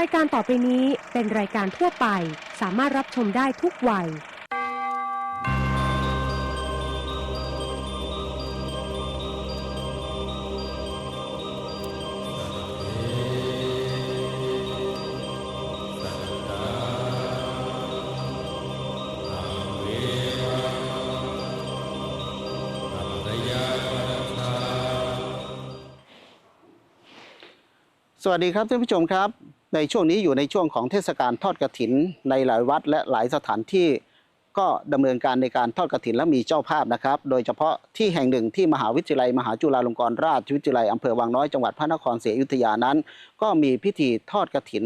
รายการต่อไปนี้เป็นรายการทั่วไป สามารถรับชมได้ทุกวัย สวัสดีครับท่านผู้ชมครับ ในช่วงนี้อยู่ในช่วงของเทศกาลทอดกระถิน ในหลายวัดและหลายสถานที่ ก็ดำเนินการในการทอดกระถินและมีเจ้าภาพนะครับ โดยเฉพาะที่แห่งหนึ่งที่มหาวิทยาลัย มหาจุฬาลงกรณราชวิทยาลัยอำเภอวังน้อยจังหวัดพระนครศรีอยุธยานั้น ก็มีพิธีทอดกระถิน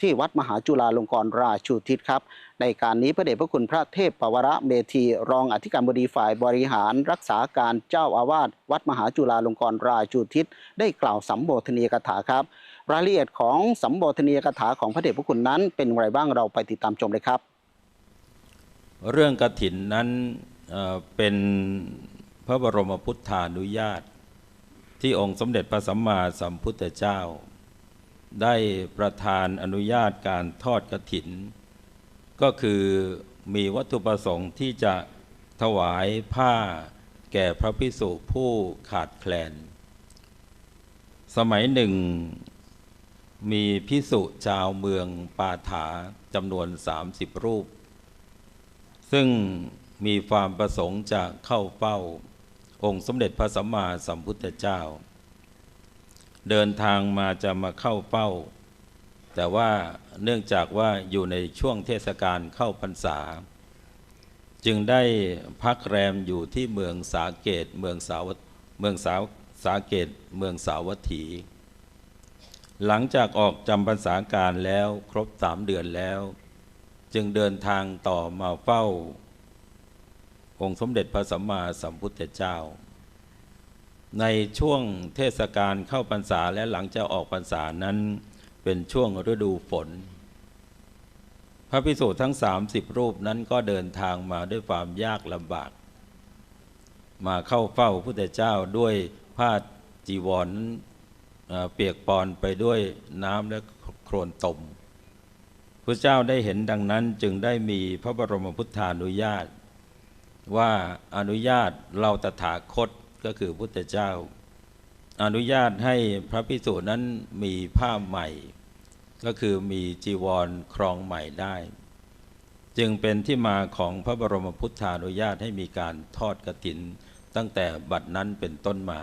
ที่วัดมหาจุฬาลงกรณราชูทิศครับในการนี้พระเดชพระคุณพระเทพปวรเมธีรองอธิการบดีฝ่ายบริหาร รักษาการเจ้าอาวาสวัดมหาจุฬาลงกรณราชูทิศได้กล่าวสัมโบธนียกถาครับ รายละเอียดของสัมโบธนียกถาของพระเดชพระคุณนั้นเป็นอย่างไรบ้างเราไปติดตามชมเลยครับ เรื่องกระถินนั้นเอ่อเป็นพระบรมพุทธานุญาต ที่องค์สมเด็จพระสัมมาสัมพุทธเจ้า ได้ประทานอนุญาตการทอดกระถิน ก็คือมีวัตถุประสงค์ที่จะถวายผ้าแก่พระพิสุผู้ขาดแคลน สมัยหนึ่ง มีพิสุชาวเมืองปาถาจำนวน 30 รูป ซึ่งมีความประสงค์จะเข้าเฝ้า องค์สมเด็จพระสัมมาสัมพุทธเจ้า เดินทางมาจะมาเข้าเฝ้า แต่ว่าเนื่องจากว่าอยู่ในช่วงเทศกาลเข้าพรรษา จึงได้พักแรมอยู่ที่เมืองสาเกตเมืองสาวเมืองสาวสาเกตเมืองสาวัตถี หลังจากออกจำพรรษาการแล้วครบสามเดือนแล้ว จึงเดินทางต่อมาเฝ้า องค์สมเด็จพระสัมมาสัมพุทธเจ้า ในช่วงเทศกาลเข้าพรรษาและหลังจาออกพรรษานั้นเป็นช่วงฤดูฝน พระพิสุทั้ง 30 รูปนั้นก็เดินทางมาด้วยความยากลำบาก มาเข้าเฝ้าพระพุทธเจ้าด้วยผ้าจีวรนั้น เปียกปอนไปด้วยน้ำและโครนตมพระเจ้าได้เห็นดังนั้นจึงได้มีพระบรมพุทธานุญาต ว่าอนุญาตเราตถาคตก็คือพุทธเจ้า อนุญาตให้พระพิสุนั้นมีผ้าใหม่ ก็คือมีจีวรครองใหม่ได้ จึงเป็นที่มาของพระบรมพุทธานุญาตให้มีการทอดกระถิน ตั้งแต่บัดนั้นเป็นต้นมา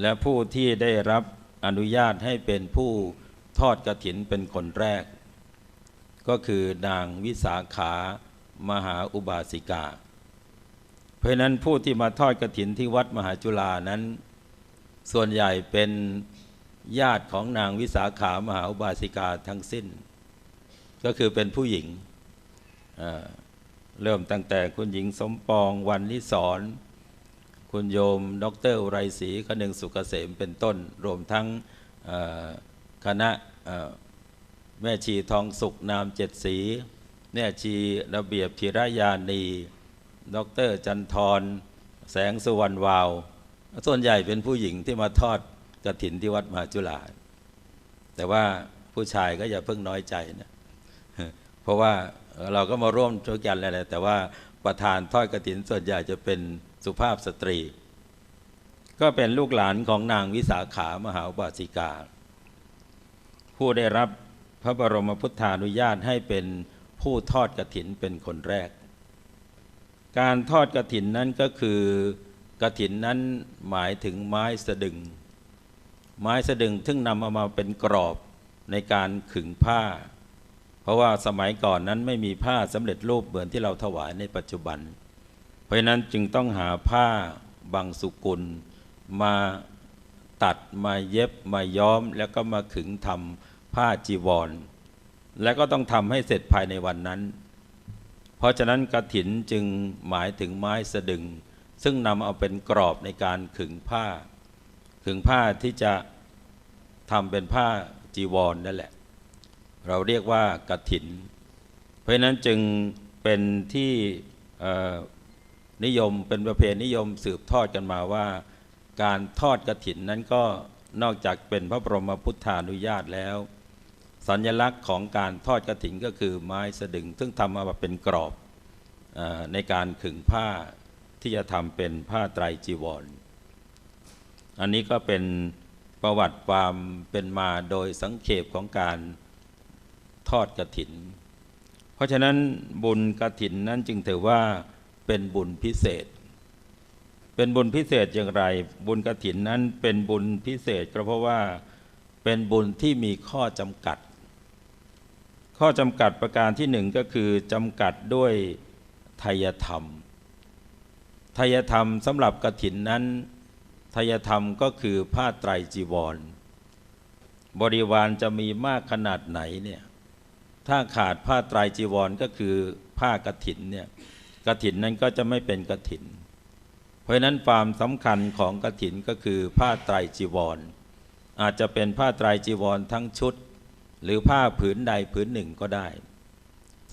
และผู้ที่ได้รับอนุญาตให้เป็นผู้ทอดกระถินเป็นคนแรก ก็คือนางวิสาขามหาอุบาสิกา เพราะนั้นผู้ที่มาทอดกระถินที่วัดมหาจุฬานั้น ส่วนใหญ่เป็นญาติของนางวิสาขามหาอุบาสิกาทั้งสิ้น ก็คือเป็นผู้หญิงเเริ่มตั้งแต่คุณหญิงสมปองวันนิสร คุณโยมดอกเตอรอุไรศรีคนึงสุกเกษมเป็นต้น รวมทั้งคณะแม่ชีทองสุขนามเจ็ดสีแม่ชีระเบียบธีรยานีดอกเตอรจันทร แสงสุวรรณวาว ส่วนใหญ่เป็นผู้หญิงที่มาทอดกระถินที่วัดมหาจุฬาแต่ว่าผู้ชายก็อย่าเพิ่งน้อยใจนะ เพราะว่าเราก็มาร่วมช่วยกันแหละแต่ว่าประธานทอดกระถินส่วนใหญ่จะเป็น สุภาพสตรี ก็เป็นลูกหลานของนางวิสาขามหาอุบาสิกา ผู้ได้รับพระบรมพุทธานุญาตให้เป็นผู้ทอดกระถินเป็นคนแรก การทอดกระถินนั้นก็คือกระถินนั้นหมายถึงไม้สะดึง ไม้สะดึงซึ่งนำเอามาเป็นกรอบในการขึงผ้า เพราะว่าสมัยก่อนนั้นไม่มีผ้าสำเร็จรูปเหมือนที่เราถวายในปัจจุบัน ราะฉะนั้นจึงต้องหาผ้าบางสุกุล มาตัดมาเย็บมาย้อม แล้วก็มาขึงทำผ้าจีวร และก็ต้องทำให้เสร็จภายในวันนั้น เพราะฉะนั้นกระถินจึงหมายถึงไม้สะดึง ซึ่งนำเอาเป็นกรอบในการขึงผ้า ขึงผ้าที่จะทำเป็นผ้าจีวรนนั่นแหละ เราเรียกว่ากระถิน เพราะฉะนั้นจึงเป็นที่ นิยมเป็นประเพณีนิยมสืบทอดกันมาว่า การทอดกระถินนั้นก็นอกจากเป็นพระบรมพุทธานุญาตแล้ว สัญลักษณ์ของการทอดกระถินก็คือไม้สะดึง ซึ่งทำมาเป็นกรอบออในการขึงผ้าที่จะทำเป็นผ้าไตรจีวรอันนี้ก็เป็นประวัติความเป็นมาโดยสังเขปของการทอดกระถิน เพราะฉะนั้นบุญกระถินนั้นจึงถือว่า เป็นบุญพิเศษ เป็นบุญพิเศษอย่างไร บุญกระถินนั้นเป็นบุญพิเศษก็เพราะว่าเป็นบุญที่มีข้อจำกัด ข้อจำกัดประการที่หนึ่งก็คือจำกัดด้วยไทยธรรมไทยธรรมสำหรับกระถินนั้นไทยธรรมก็คือผ้าไตรจีวร บริวารจะมีมากขนาดไหนเนี่ยถ้าขาดผ้าไตรจีวรก็คือผ้ากระถินเนี่ย กระถินนั้นก็จะไม่เป็นกระถิน เพราะฉะนั้นความสำคัญของกระถินก็คือผ้าไตรจีวร อาจจะเป็นผ้าไตรจีวรทั้งชุด หรือผ้าผืนใดผืนหนึ่งก็ได้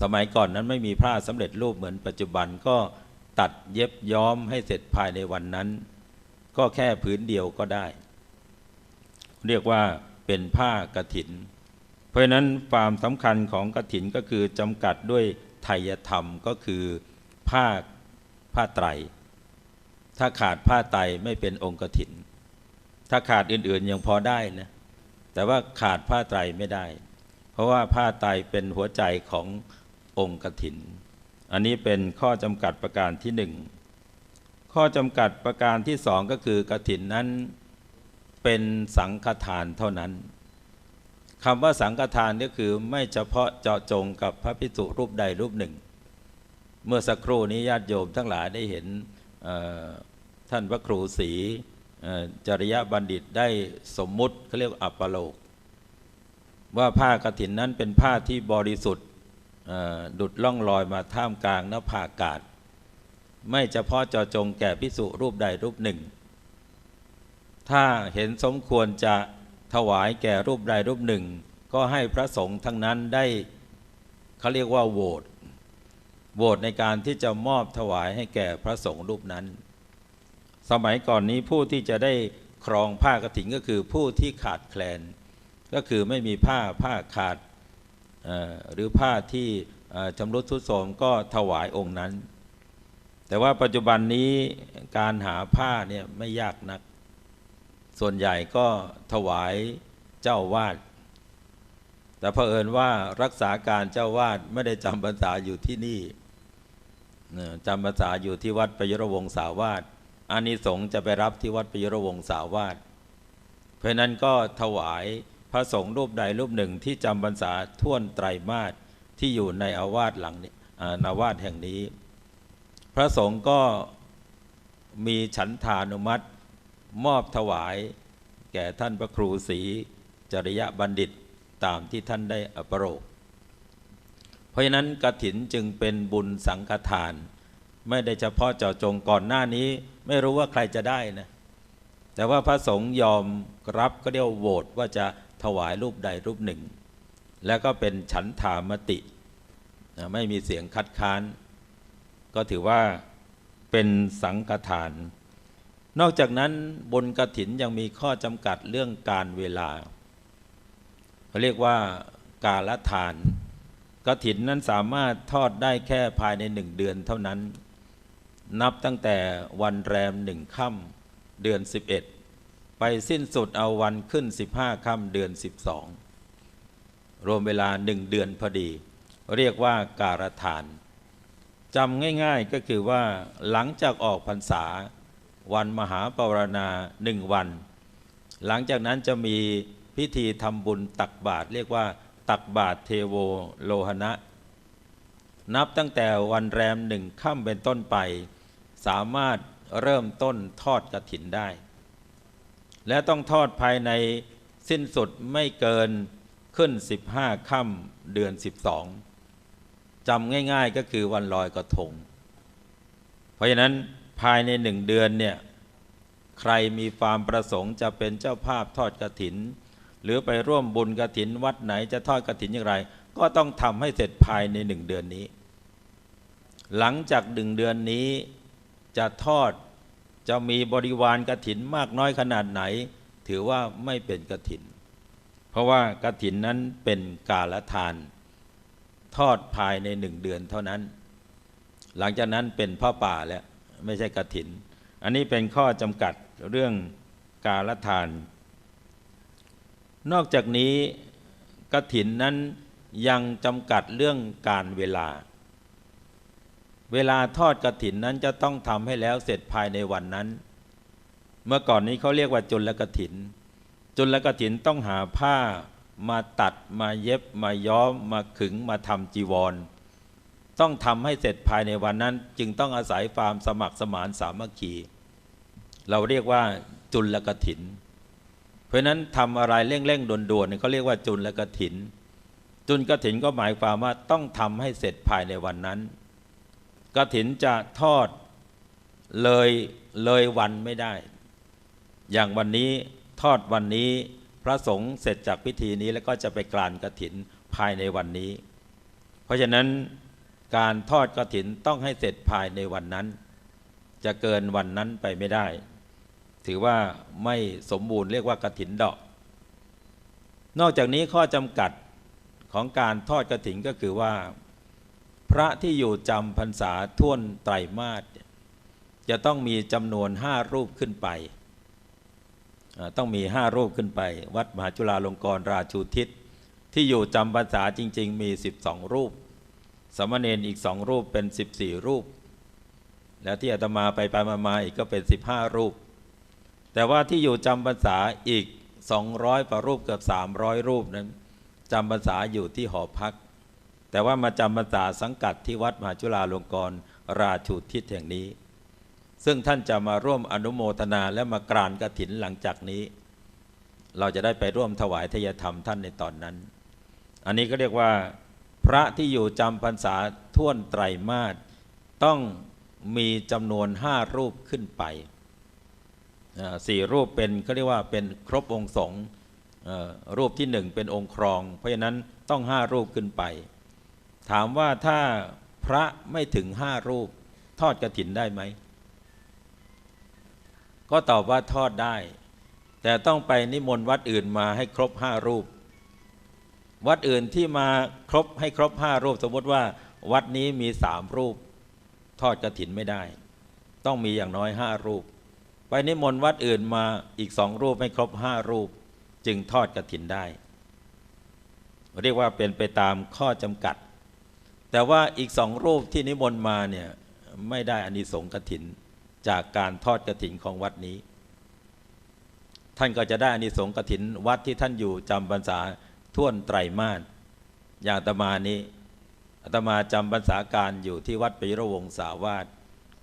สมัยก่อนนั้นไม่มีผ้าสำเร็จรูปเหมือนปัจจุบันก็ตัดเย็บย้อมให้เสร็จภายในวันนั้น ก็แค่ผืนเดียวก็ได้ เรียกว่าเป็นผ้ากระถิน เพราะฉะนั้นความสำคัญของกระถินก็คือจำกัดด้วยไทยธรรมก็คือ ผ้าผ้าไตร ถ้าขาดผ้าไตรไม่เป็นองค์กถิน ถ้าขาดอื่นๆยังพอได้นะแต่ว่าขาดผ้าไตรไม่ได้ เพราะว่าผ้าไตรเป็นหัวใจขององค์กถิน อันนี้เป็นข้อจำกัดประการที่หนึ่งข้อจำกัดประการที่สองก็คือกถินนั้นเป็นสังฆทานเท่านั้นคำว่าสังฆทานก็คือไม่เฉพาะเจาะจงกับพระภิกษุรูปใดรูปหนึ่ง เมื่อสักครู่นี้ญาติโยมทั้งหลายได้เห็นท่านพระครูศรีจริยบัณฑิตได้สมมุติเขาเรียกว่าอัปปโลก ว่าผ้ากฐินนั้นเป็นผ้าที่บริสุทธิ์ดุดล่องลอยมาท่ามกลางนภาอากาศ ไม่เฉพาะเจาะจงแก่พิสุรูปใดรูปหนึ่ง ถ้าเห็นสมควรจะถวายแก่รูปใดรูปหนึ่ง ก็ให้พระสงฆ์ทั้งนั้นได้เขาเรียกว่าโหวต โหวตในการที่จะมอบถวายให้แก่พระสงฆ์รูปนั้น สมัยก่อนนี้ผู้ที่จะได้ครองผ้ากฐินก็คือผู้ที่ขาดแคลน ก็คือไม่มีผ้าผ้าขาดหรือผ้าที่ชำรุดทรุดโทรมก็ถวายองค์นั้น แต่ว่าปัจจุบันนี้การหาผ้าเนี่ยไม่ยากนัก ส่วนใหญ่ก็ถวายเจ้าวาด แต่เผอิญว่ารักษาการเจ้าวาดไม่ได้จำพรรษาอยู่ที่นี่จำพรรษาอยู่ที่วัดประยุรวงศาวาสอานิสงส์จะไปรับที่วัดประยุรวงศาวาสเพราะนั้นก็ถวายพระสงฆ์รูปใดรูปหนึ่งที่จำพรรษาท่วนไตรมาสที่อยู่ในอาวาสหลังนี้อ่านาวาสแห่งนี้ พระสงฆ์ก็มีฉันทานุมัติมอบถวาย แก่ท่านพระครูศรีจริยบัณฑิต ตามที่ท่านได้อปโรกเพราะฉะนั้นกระถินจึงเป็นบุญสังฆทาน ไม่ได้เฉพาะเจาะจงก่อนหน้านี้ ไม่รู้ว่าใครจะได้นะแต่ว่าพระสงฆ์ยอมรับก็เรียกว่าโหวตว่าจะถวายรูปใดรูปหนึ่ง แล้วก็เป็นฉันทามติไม่มีเสียงคัดค้าน ก็ถือว่าเป็นสังฆทาน นอกจากนั้นบนกระถินยังมีข้อจำกัดเรื่องการเวลา เขาเรียกว่ากาลทานกระถินนั้นสามารถทอดได้แค่ภายในหนึ่งเดือนเท่านั้น นับตั้งแต่วันแรมหนึ่งค่ำเดือน 11 ไปสิ้นสุดเอาวันขึ้น 15ค่ำเดือน 12 รวมเวลาหนึ่งเดือนพอดี เรียกว่าการทานจำง่ายๆก็คือว่าหลังจากออกพรรษา วันมหาปวารณาหนึ่งวัน หลังจากนั้นจะมี พิธีทำบุญตักบาตรเรียกว่า ตักบาตรเทโวโลหณะ นับตั้งแต่วันแรมหนึ่งค่ำเป็นต้นไป สามารถเริ่มต้นทอดกระถินได้ และต้องทอดภายในสิ้นสุดไม่เกินขึ้น 15ค่ำเดือน 12จำง่ายๆก็คือวันลอยกระทง เพราะฉะนั้นภายในหนึ่งเดือนเนี่ยใครมีความประสงค์จะเป็นเจ้าภาพทอดกระถิน หรือไปร่วมบุญกระถินวัดไหนจะทอดกระถินอย่างไร ก็ต้องทำให้เสร็จภายในหนึ่งเดือนนี้ หลังจากหนึ่งเดือนนี้จะทอดจะมีบริวารกระถินมากน้อยขนาดไหน ถือว่าไม่เป็นกระถิน เพราะว่ากระถินนั้นเป็นกาลทาน ทอดภายในหนึ่งเดือนเท่านั้น หลังจากนั้นเป็นพ่อป่าแล้วไม่ใช่กระถิน อันนี้เป็นข้อจำกัดเรื่องกาลทาน นอกจากนี้กระถินนั้นยังจำกัดเรื่องการเวลา เวลาทอดกระถินนั้นจะต้องทำให้แล้วเสร็จภายในวันนั้น เมื่อก่อนนี้เขาเรียกว่าจุลกระถิน จุลกระถินต้องหาผ้ามาตัดมาเย็บมาย้อมมาขึงมาทำจีวร ต้องทำให้เสร็จภายในวันนั้น จึงต้องอาศัยความสมัครสมานสามัคคี เราเรียกว่าจุลกระถิน เพราะนั้นทำอะไรเร่งๆด่วนๆเนี่ยเขาเรียกว่าจุละกถิน จุลกถินก็หมายความว่าต้องทำให้เสร็จภายในวันนั้นกถินจะทอดเลยเลยวันไม่ได้ อย่างวันนี้ทอดวันนี้พระสงฆ์เสร็จจากพิธีนี้แล้วก็จะไปกรานกระถินภายในวันนี้ เพราะฉะนั้นการทอดกระถินต้องให้เสร็จภายในวันนั้น จะเกินวันนั้นไปไม่ได้ ถือว่าไม่สมบูรณ์เรียกว่ากระถินดอก นอกจากนี้ข้อจำกัดของการทอดกระถินก็คือว่า พระที่อยู่จำพรรษาท่วนไตรมาสจะต้องมีจำนวนห้ารูปขึ้นไปต้องมีห้ารูปขึ้นไป วัดมหาจุฬาลงกรณราชูทิศ ที่อยู่จำพรรษาจริง ๆ มี 12 รูปสามเณรอีกสองรูปเป็น 14 รูป แล้วที่อาตมาไปไปมามาอีกก็เป็น 15 รูป แต่ว่าที่อยู่จำพรรษาอีก 200กว่ารูปเกือบ300 รูปนั้นจำพรรษาอยู่ที่หอพัก แต่ว่ามาจำพรรษาสังกัดที่วัดมหาจุฬาลงกรณราชูทิศแห่งนี้ ซึ่งท่านจะมาร่วมอนุโมทนาและมากรานกถินหลังจากนี้ เราจะได้ไปร่วมถวายทยธรรมท่านในตอนนั้น อันนี้ก็เรียกว่า พระที่อยู่จำพรรษาท่วนไตรมาสต้องมีจำนวนห้ารูปขึ้นไป สี่รูปเป็นเขาเรียกว่าเป็นครบองค์สงรูปที่หนึ่งเป็นองค์ครอง เพราะฉะนั้นต้องห้ารูปขึ้นไป ถามว่าถ้าพระไม่ถึงห้ารูป ทอดกระถินได้ไหม ก็ตอบว่าทอดได้ แต่ต้องไปนิมนต์วัดอื่นมาให้ครบห้ารูป วัดอื่นที่มาครบให้ครบห้ารูป สมมติว่าวัดนี้มีสามรูป ทอดกระถินไม่ได้ ต้องมีอย่างน้อยห้ารูป ไปนิมนต์วัดอื่นมาอีกสองรูปให้ครบห้ารูป จึงทอดกระถินได้ เรียกว่าเป็นไปตามข้อจำกัด แต่ว่าอีกสองรูปที่นิมนต์มาเนี่ยไม่ได้อานิสงส์กถินจากการทอดกระถินของวัดนี้ ท่านก็จะได้อานิสงส์กถินวัดที่ท่านอยู่จำพรรษาท่วนไตรมาสอย่างอาตมานี้อาตมาจำพรรษาการอยู่ที่วัดปยุรวงศาวาส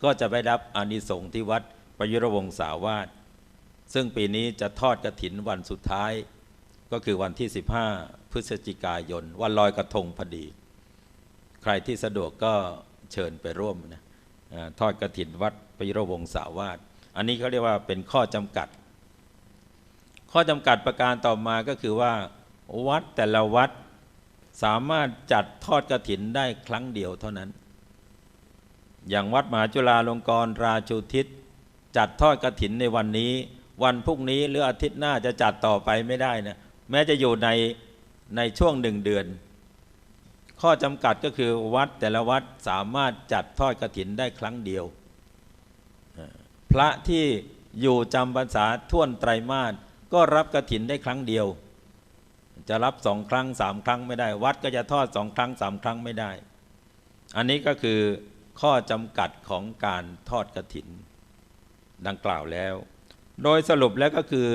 ก็จะไปรับอานิสงส์ที่วัด ปยุรวงศาวาสซึ่งปีนี้จะทอดกระถินวันสุดท้าย ก็คือวันที่ 15 พฤศจิกายน วันลอยกระทงพอดี ใครที่สะดวกก็เชิญไปร่วมนะทอดกระถินวัดปยุรวงศาวาสอันนี้เขาเรียกว่าเป็นข้อจำกัด ข้อจำกัดประการต่อมาก็คือว่า วัดแต่ละวัดสามารถจัดทอดกระถินได้ครั้งเดียวเท่านั้น อย่างวัดมหาจุฬาลงกรณราชูทิศ จัดทอดกระถินในวันนี้ วันพรุ่งนี้หรืออาทิตย์หน้าจะจัดต่อไปไม่ได้นะแม้จะอยู่ในในช่วงหนึ่งเดือน ข้อจำกัดก็คือวัดแต่ละวัดสามารถจัดทอดกระถินได้ครั้งเดียว พระที่อยู่จำพรรษาท่วนไตรมาสก็รับกระถินได้ครั้งเดียว จะรับสองครั้งสามครั้งไม่ได้ วัดก็จะทอดสองครั้งสามครั้งไม่ได้ อันนี้ก็คือข้อจำกัดของการทอดกระถิน ดังกล่าวแล้ว โดยสรุปแล้วก็คือ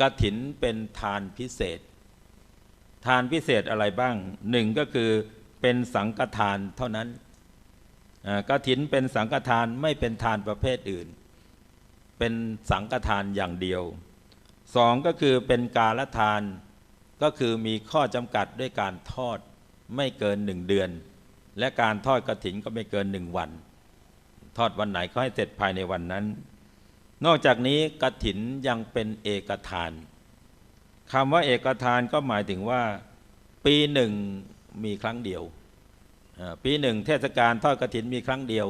กระถินเป็นทานพิเศษ ทานพิเศษอะไรบ้างหนึ่งก็คือเป็นสังฆทานเท่านั้นอ่ากฐินเป็นสังฆทานไม่เป็นทานประเภทอื่น เป็นสังฆทานอย่างเดียวสองก็คือเป็นกาลทานก็คือมีข้อจำกัดด้วยการทอดไม่เกินหนึ่งเดือน และการทอดกระถินก็ไม่เกินหนึ่งวัน ทอดวันไหนก็ให้เสร็จภายในวันนั้น นอกจากนี้กระถินยังเป็นเอกทานคำว่าเอกทานก็หมายถึงว่า ปีหนึ่งมีครั้งเดียว ปีหนึ่งเทศกาลทอดกระถินมีครั้งเดียว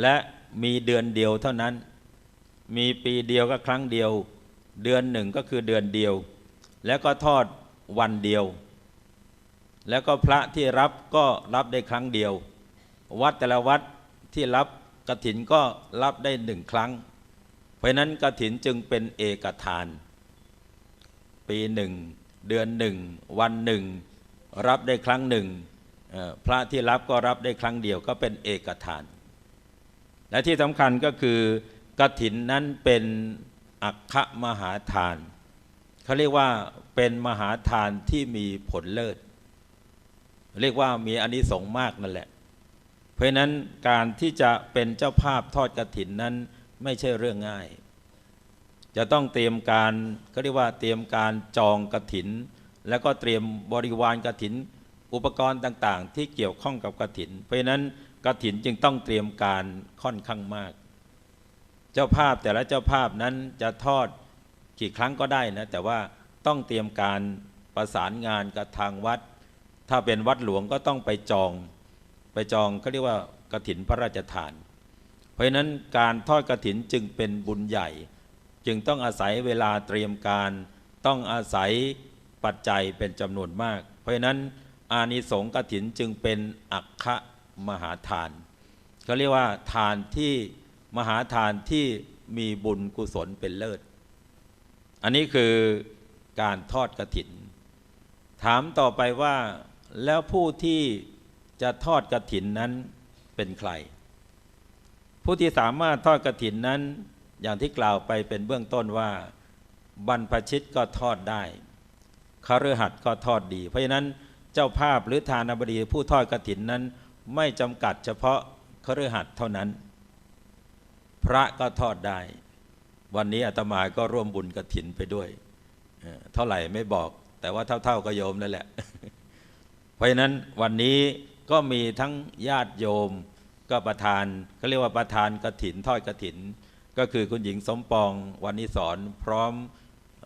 และมีเดือนเดียวเท่านั้น มีปีเดียวก็ครั้งเดียว เดือนหนึ่งก็คือเดือนเดียว แล้วก็ทอดวันเดียว แล้วก็พระที่รับก็รับได้ครั้งเดียว วัดแต่ละวัดที่รับกระถินก็รับได้หนึ่งครั้ง เพราะนั้นกระถินจึงเป็นเอกทาน ปีหนึ่ง เดือนหนึ่ง วันหนึ่ง รับได้ครั้งหนึ่ง พระที่รับก็รับได้ครั้งเดียวก็เป็นเอกทาน และที่สำคัญก็คือกระถินนั้นเป็นอัคคมหาทานเขาเรียกว่าเป็นมหาทานที่มีผลเลิศ เรียกว่ามีอานิสงส์มากนั่นแหละ เพราะฉะนั้นการที่จะเป็นเจ้าภาพทอดกระถินนั้น ไม่ใช่เรื่องง่าย จะต้องเตรียมการเขาเรียกว่าเตรียมการจองกระถิน แล้วก็เตรียมบริวารกระถิน อุปกรณ์ต่างๆ ที่เกี่ยวข้องกับกระถิน เพราะฉะนั้นกระถินจึงต้องเตรียมการค่อนข้างมาก เจ้าภาพแต่ละเจ้าภาพนั้นจะทอดกี่ครั้งก็ได้นะแต่ว่าต้องเตรียมการประสานงานกับทางวัด ถ้าเป็นวัดหลวงก็ต้องไปจอง ไปจองเขาเรียกว่ากระถินพระราชทาน ราะฉะนั้นการทอดกระถินจึงเป็นบุญใหญ่ จึงต้องอาศัยเวลาเตรียมการ ต้องอาศัยปัจจัยเป็นจำนวนมาก เพราะฉะนั้นอานิสงส์กถินจึงเป็นอัคคะมหาทานเขาเรียกว่าทานที่มหาทานที่มีบุญกุศลเป็นเลิศ อันนี้คือการทอดกระถิน ถามต่อไปว่าแล้วผู้ที่จะทอดกระถินนั้นเป็นใคร ผู้ที่สามารถทอดกระถินนั้น อย่างที่กล่าวไปเป็นเบื้องต้นว่า บรรพชิตก็ทอดได้คฤหัสถ์ก็ทอดดี เพราะฉะนั้นเจ้าภาพหรือทานบดีผู้ทอดกระถินนั้น ไม่จำกัดเฉพาะคฤหัสถ์เท่านั้น พระก็ทอดได้ วันนี้อาตมาก็ร่วมบุญกระถินไปด้วยเอ่อเท่าไหร่ไม่บอก แต่ว่าเท่า ๆก็โยมนั่นแหละ เพราะฉะนั้นวันนี้ก็มีทั้งญาติโยม ก็ประธานเขาเรียกว่าประธานกระถินทอดกระถิน ก็คือคุณหญิงสมปองวันนิสอนพร้อม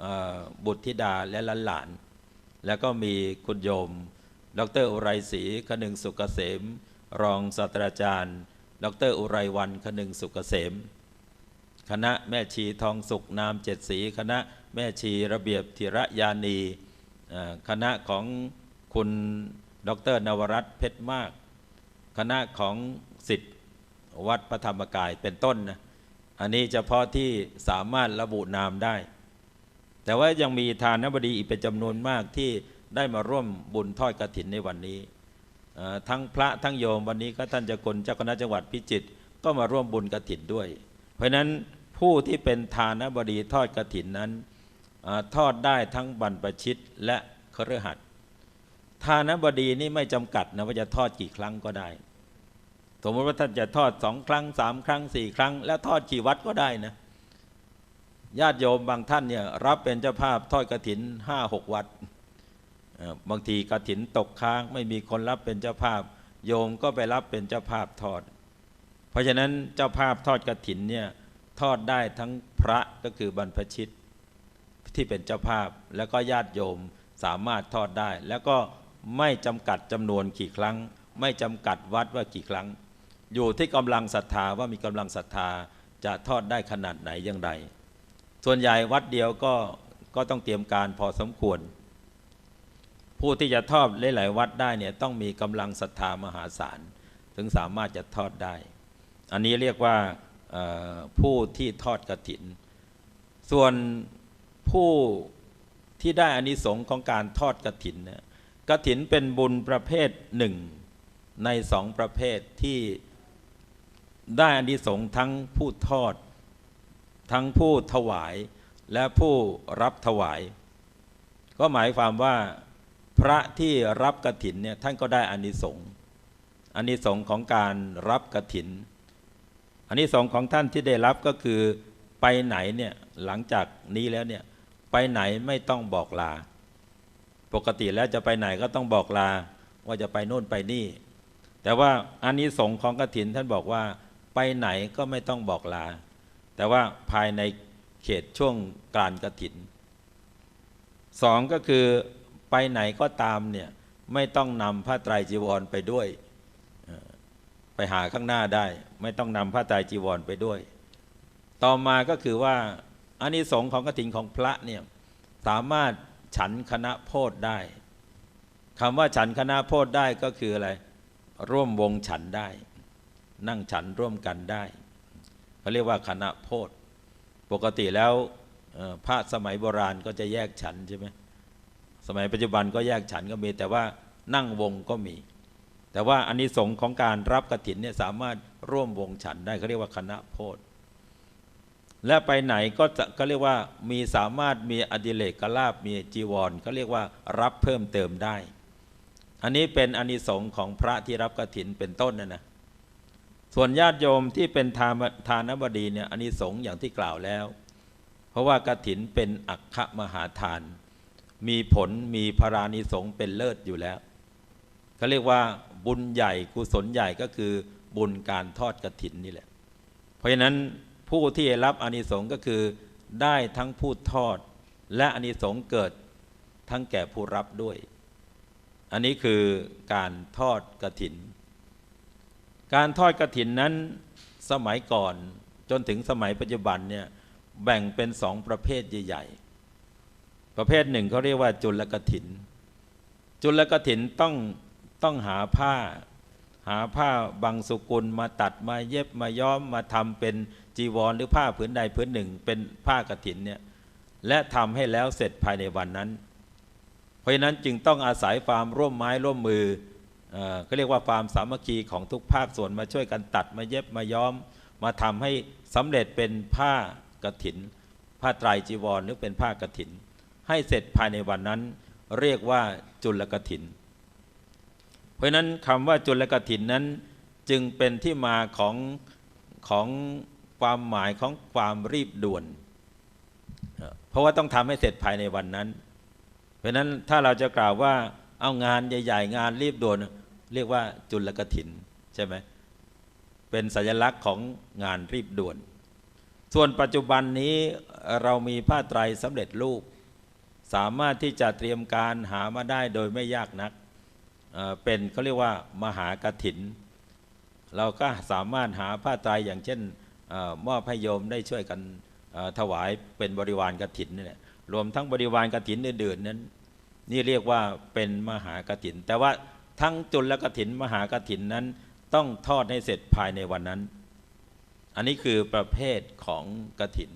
ออบุตรธิดาและหลานๆแล้วก็มีคุณโยม ดรอุไรศรีคนึงสุกเกษม รองศาสตราจารย์ ดรอุไรวันคนึงสุกเกษม คณะแม่ชีทองสุขนามเจ็ดสีคณะแม่ชีระเบียบธีระยานีคณะของคุณดรนวรัตน์เพชรมาก คณะของ สิทธิ์วัดพระธรรมกายเป็นต้นนะอันนี้เฉพาะที่สามารถระบุนามได้ แต่ว่ายังมีทานบดีอีกเป็นจำนวนมากที่ได้มาร่วมบุญทอดกระถินในวันนี้ ทั้งพระทั้งโยมวันนี้ก็ท่านเจ้ากลเจ้าคณะจังหวัดพิจิตรก็มาร่วมบุญกระถินด้วย เพราะนั้นผู้ที่เป็นทานบดีทอดกระถินนั้นอทอดได้ทั้งบรรพชิตและคฤหัสถ์ทานบดีนี่ไม่จำกัดนะว่าจะทอดกี่ครั้งก็ได้ สมมติว่าท่านจะทอดสองครั้งสามครั้งสี่ครั้ง แล้วทอดกี่วัดก็ได้นะญาติโยมบางท่านเนี่ยรับเป็นเจ้าภาพทอดกระถินห้าหกวัดบางทีกระถินตกค้าง ไม่มีคนรับเป็นเจ้าภาพ โยมก็ไปรับเป็นเจ้าภาพทอด เพราะฉะนั้นเจ้าภาพทอดกระถินเนี่ยทอดได้ทั้งพระก็คือบรรพชิตที่เป็นเจ้าภาพแล้วก็ญาติโยมสามารถทอดได้ แล้วก็ไม่จำกัดจำนวนกี่ครั้ง ไม่จำกัดวัดว่ากี่ครั้ง อยู่ที่กำลังศรัทธาว่ามีกำลังศรัทธาจะทอดได้ขนาดไหนอย่างไร ส่วนใหญ่วัดเดียวก็ก็ต้องเตรียมการพอสมควร ผู้ที่จะทอดหลาย ๆ วัดได้เนี่ยต้องมีกำลังศรัทธามหาศาลถึงสามารถจะทอดได้ อันนี้เรียกว่าผู้ที่ทอดกระถิน ส่วนผู้ที่ได้อานิสงส์ของการทอดกระถินนี่ยกระถินเป็นบุญประเภทหนึ่งในสองประเภทที่ ได้อานิสงส์ทั้งผู้ทอด ทั้งผู้ถวายและผู้รับถวาย ก็หมายความว่าพระที่รับกระถินเนี่ยท่านก็ได้อานิสงส์อานิสงส์ของการรับกระถินอานิสงส์ของท่านที่ได้รับก็คือไปไหนเนี่ยหลังจากนี้แล้วเนี่ยไปไหนไม่ต้องบอกลา ปกติแล้วจะไปไหนก็ต้องบอกลาว่าจะไปโน่นไปนี่ แต่ว่าอานิสงส์ของกระถินท่านบอกว่า ไปไหนก็ไม่ต้องบอกลา แต่ว่าภายในเขตช่วงการกระถินสองก็คือไปไหนก็ตามเนี่ยไม่ต้องนำผ้าไตรจีวรไปด้วย ไปหาข้างหน้าได้ ไม่ต้องนำผ้าไตรจีวรไปด้วย ต่อมาก็คือว่าอานิสงส์ของกฐินของพระเนี่ยสามารถฉันคณะโพธได้คำว่าฉันคณะโพธได้ก็คืออะไร ร่วมวงฉันได้ นั่งฉันร่วมกันได้เขาเรียกว่าคณะโพธปกติแล้วพระสมัยโบราณก็จะแยกฉันใช่ไหมสมัยปัจจุบันก็แยกฉันก็มี แต่ว่านั่งวงก็มี แต่ว่าอานิสงส์ของการรับกฐินเนี่ยสามารถร่วมวงฉันได้เขาเรียกว่าคณะโพธและไปไหนก็จะก็เรียกว่ามีสามารถมีอดิเลกกลาบมีจีวรเขาเรียกว่ารับเพิ่มเติมได้ อันนี้เป็นอานิสงส์ของพระที่รับกฐินเป็นต้นนะนะ ส่วนญาติโยมที่เป็นทานทานบดีเนี่ยอานิสงส์อย่างที่กล่าวแล้ว เพราะว่ากฐินเป็นอัคคมหาทาน มีผลมีพรานิสงเป็นเลิศอยู่แล้วเขาเรียกว่าบุญใหญ่กุศลใหญ่ก็คือบุญการทอดกฐินนี่แหละ เพราะฉะนั้นผู้ที่รับอานิสงส์ก็คือได้ทั้งผู้ทอด และอานิสงส์เกิดทั้งแก่ผู้รับด้วย อันนี้คือการทอดกระถิน การทอดกระถินนั้นสมัยก่อนจนถึงสมัยปัจจุบันเนี่ยแบ่งเป็นสองประเภทใหญ่ ๆ ประเภทหนึ่งเขาเรียกว่าจุลกระถิน จุลกระถินต้องต้องหาผ้า หาผ้าบางสุกุลมาตัดมาเย็บมาย้อมมาทำเป็นจีวรหรือผ้าผืนใดผืนหนึ่ง เป็นผ้ากฐินเนี่ยและทำให้แล้วเสร็จภายในวันนั้น เพราะฉะนั้นจึงต้องอาศัยความร่วมไม้ร่วมมือ ก็เรียกว่าความสามัคคีของทุกภาคส่วนมาช่วยกันตัดมาเย็บมาย้อม มาทำให้สำเร็จเป็นผ้ากฐิน ผ้าไตรจีวรหรือเป็นผ้ากฐิน ให้เสร็จภายในวันนั้น เรียกว่าจุลกฐิน เพราะนั้นคำว่าจุลกถินนั้นจึงเป็นที่มาของของความหมายของความรีบด่วน เพราะว่าต้องทำให้เสร็จภายในวันนั้น เพราะนั้นถ้าเราจะกล่าวว่า เอางานใหญ่ ๆ งานรีบด่วนเรียกว่าจุลกถินใช่ไหมเป็นสัญลักษณ์ของงานรีบด่วน ส่วนปัจจุบันนี้เรามีผ้าไตรสำเร็จรูป สามารถที่จะเตรียมการหามาได้โดยไม่ยากนักเป็นเขาเรียกว่ามหากถิน เราก็สามารถหาผ้าไตรอย่างเช่นมอบให้โยมได้ช่วยกันถวายเป็นบริวารกถินนี่แหละรวมทั้งบริวารกถินอื่นๆนั้น นี่เรียกว่าเป็นมหากถิน แต่ว่าทั้งจุลกถินมหากถินนั้นต้องทอดให้เสร็จภายในวันนั้น อันนี้คือประเภทของกถิน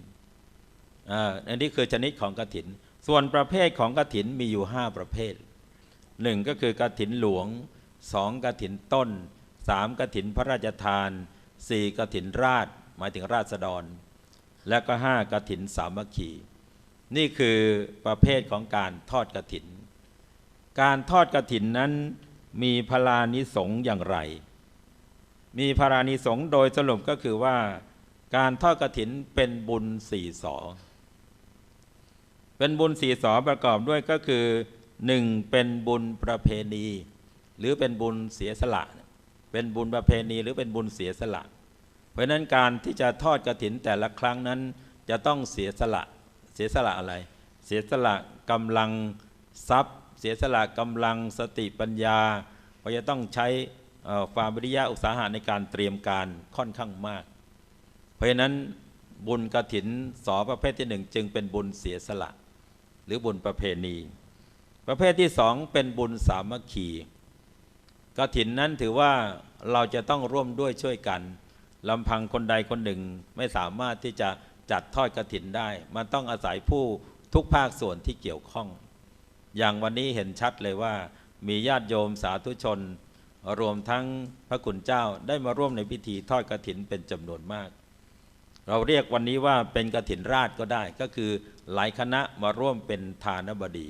อ่าอันนี้คือชนิดของกถิน ส่วนประเภทของกถินมีอยู่ห้าประเภทหนึ่งก็คือกฐินหลวงสองกฐินต้นสามกฐินพระราชทานสี่กฐินราชหมายถึงราษฎร และก็ห้ากฐินสามัคคีนี่คือประเภทของการทอดกฐิน การทอดกฐินนั้นมีพลานิสงอย่างไร มีพลานิสงโดยสรุปก็คือว่า การทอดกฐินเป็นบุญสี่สอ เป็นบุญสี่สอประกอบด้วยก็คือหนึ่งเป็นบุญประเพณี หรือเป็นบุญเสียสละ เป็นบุญประเพณีหรือเป็นบุญเสียสละ เพราะฉะนั้นการที่จะทอดกระถินแต่ละครั้งนั้นจะต้องเสียสละ เสียสละอะไร เสียสละกำลังทรัพย์ เสียสละกำลังสติปัญญาเพราะจะต้องใช้ความวิริยะอุตสาหะในการเตรียมการค่อนข้างมาก เพราะฉะนั้นบุญกระถินสอประเภทที่หนึ่งจึงเป็นบุญเสียสละ หรือบุญประเพณี ประเภทที่สองเป็นบุญสามัคคีกระถินนั้นถือว่าเราจะต้องร่วมด้วยช่วยกันลำพังคนใดคนหนึ่งไม่สามารถที่จะจัดทอดกระถินได้ มันต้องอาศัยผู้ทุกภาคส่วนที่เกี่ยวข้อง อย่างวันนี้เห็นชัดเลยว่า มีญาติโยมสาธุชน รวมทั้งพระคุณเจ้าได้มาร่วมในพิธีทอดกระถินเป็นจำนวนมาก เราเรียกวันนี้ว่าเป็นกระถินราชก็ได้ ก็คือหลายคณะมาร่วมเป็นทานบดี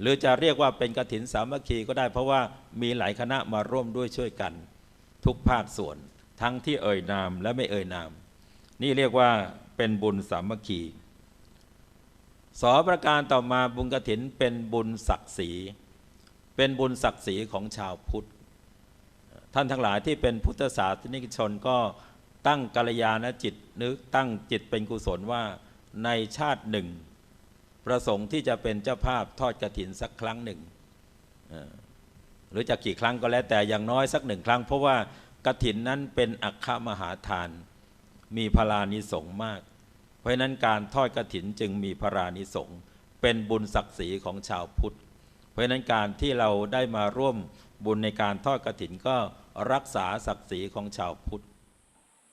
หรือจะเรียกว่าเป็นกระถินสามัคคีก็ได้ เพราะว่ามีหลายคณะมาร่วมด้วยช่วยกัน ทุกภาคส่วน ทั้งที่เอ่ยนามและไม่เอ่ยนาม นี่เรียกว่าเป็นบุญสามัคคี สอประการต่อมาบุญกระถินเป็นบุญศักดิ์ศรี เป็นบุญศักดิ์ศรีของชาวพุทธ ท่านทั้งหลายที่เป็นพุทธศาสนิกชนก็ตั้งกัลยาณจิตนึกตั้งจิตเป็นกุศลว่าในชาติหนึ่ง ประสงค์ที่จะเป็นเจ้าภาพทอดกระถินสักครั้งหนึ่ง หรือจะกี่ครั้งก็แล้วแต่อย่างน้อยสักหนึ่งครั้ง เพราะว่ากระถินนั้นเป็นอัคคมหาทาน มีพลานิสงมาก เพราะนั้นการทอดกระถินจึงมีพลานิสงฆ์เป็นบุญศักดิ์ศรีของชาวพุทธ เพราะนั้นการที่เราได้มาร่วมบุญในการทอดกระถินก็รักษาศักดิ์ศรีของชาวพุทธ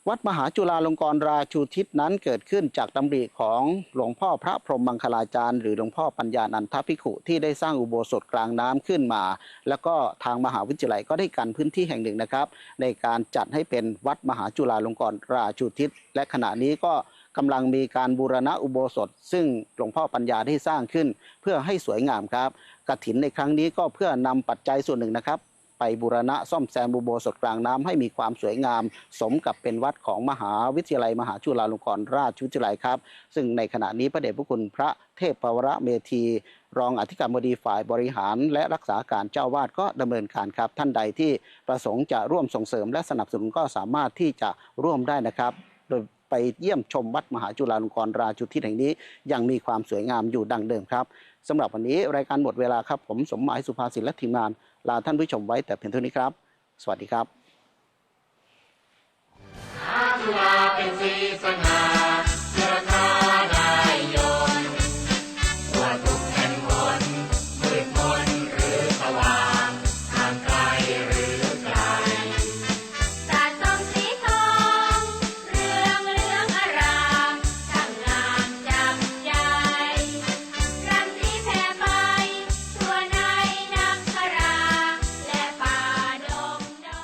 วัดมหาจุฬาลงกรณราชูทิศนั้นเกิดขึ้นจากดำริของหลวงพ่อพระพรหมมังคลาจารย์หรือหลวงพ่อปัญญานันทภิกขุที่ได้สร้างอุโบสถกลางน้ำขึ้นมา แล้วก็ทางมหาวิทยาลัยก็ได้กันพื้นที่แห่งหนึ่งนะครับ ในการจัดให้เป็นวัดมหาจุฬาลงกรณราชูทิศและขณะนี้ก็ กำลังมีการบูรณะอุโบสถ ซึ่งหลวงพ่อปัญญาได้สร้างขึ้น เพื่อให้สวยงามครับกฐินในครั้งนี้ก็เพื่อนำปัจจัยส่วนหนึ่งนะครับไปบูรณะซ่อมแซมอุโบสถกลางน้ำให้มีความสวยงาม สมกับเป็นวัดของมหาวิทยาลัย มหาจุฬาลงกรณราชวิทยาลัยครับ ซึ่งในขณะนี้พระเดชพระคุณพระเทพปวรเมธี รองอธิการบดีฝ่ายบริหาร และรักษาการเจ้าวาดก็ดำเนินการครับ ท่านใดที่ประสงค์จะร่วมส่งเสริมและสนับสนุนก็สามารถที่จะร่วมได้นะครับ โดย ไปเยี่ยมชมวัดมหาจุฬาลงกรณราชทิศแห่งนี้ ยังมีความสวยงามอยู่ดังเดิมครับสำหรับวันนี้รายการหมดเวลาครับ ผมสมหมายสุภาสินและทีมงาน ลาท่านผู้ชมไว้แต่เพียงเท่านี้ครับ สวัสดีครับจุฬาเป็นสีสง่า